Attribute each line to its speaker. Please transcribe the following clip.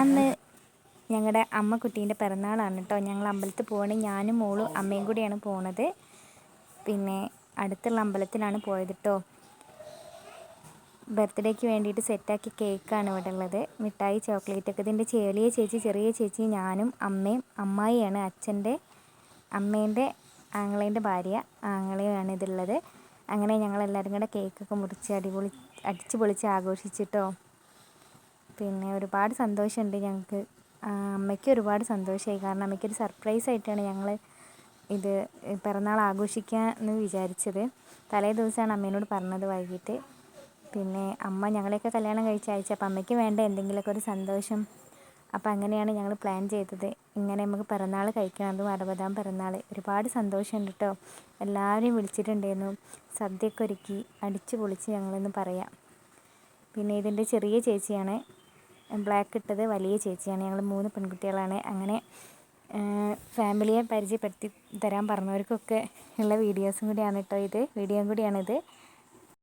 Speaker 1: അന്ന് ഞങ്ങളുടെ അമ്മ കുട്ടീന്റെ പിറന്നാളാണ് കേട്ടോ ഞങ്ങൾ അമ്പലത്തിൽ പോകണേ ഞാനും മോളും അമ്മയും കൂടിയാണ് പോണത്. പിന്നെ അടുത്തുള്ള അമ്പലത്തിലാണ് പോയത് കേട്ടോ ബർത്ത്ഡേക്ക് വേണ്ടിയിട്ട് സെറ്റാക്കി കേക്കാണ് ഇവിടെ ഉള്ളത് മിഠായി ചോക്ലേറ്റ് ഒക്കെ. ഇതിന്റെ ചെറിയ ചേച്ചി ചെറിയ ചേച്ചി ഞാനും അമ്മയും അമ്മായിയാണ് അച്ഛന്റെ അമ്മേന്റെ ആങ്ങളേന്റെ ഭാര്യ ആങ്ങളെയാണ് ഇതുള്ളത്. അങ്ങനെ ഞങ്ങൾ എല്ലാവരും കൂടെ കേക്കൊക്കെ മുറിച്ച് അടിപൊളി അടിച്ച് പൊളിച്ച് ആഘോഷിച്ചിട്ടോ പിന്നെ ഒരുപാട് സന്തോഷമുണ്ട് ഞങ്ങൾക്ക്. അമ്മയ്ക്ക് ഒരുപാട് സന്തോഷമായി. കാരണം അമ്മയ്ക്കൊരു സർപ്രൈസ് ആയിട്ടാണ് ഞങ്ങൾ ഇത് പിറന്നാൾ ആഘോഷിക്കാമെന്ന് വിചാരിച്ചത്. തലേ ദിവസമാണ് അമ്മേനോട് പറഞ്ഞത് വൈകിട്ട്. പിന്നെ അമ്മ ഞങ്ങളെയൊക്കെ കല്യാണം കഴിച്ച അയച്ചു. അപ്പം അമ്മയ്ക്ക് വേണ്ട എന്തെങ്കിലുമൊക്കെ ഒരു സന്തോഷം. അപ്പോൾ അങ്ങനെയാണ് ഞങ്ങൾ പ്ലാൻ ചെയ്തത്. ഇങ്ങനെ നമുക്ക് പിറന്നാൾ കഴിക്കണം. അതും അറുപതാം പിറന്നാൾ. ഒരുപാട് സന്തോഷമുണ്ട് കേട്ടോ. എല്ലാവരെയും വിളിച്ചിട്ടുണ്ടായിരുന്നു. സദ്യയൊക്കെ ഒരുക്കി അടിച്ച് പൊളിച്ച് ഞങ്ങളെന്ന് പറയാം. പിന്നെ ഇതിന്റെ ചെറിയ ചേച്ചിയാണ്. ബ്ലാക്ക് ഇട്ടത് വലിയ ചേച്ചിയാണ്. ഞങ്ങൾ മൂന്ന് പെൺകുട്ടികളാണ്. അങ്ങനെ ഫാമിലിയെ പരിചയപ്പെടുത്തി തരാൻ പറഞ്ഞവർക്കൊക്കെ ഉള്ള വീഡിയോസും കൂടിയാണ് കേട്ടോ ഇത്. വീഡിയോയും കൂടിയാണിത്.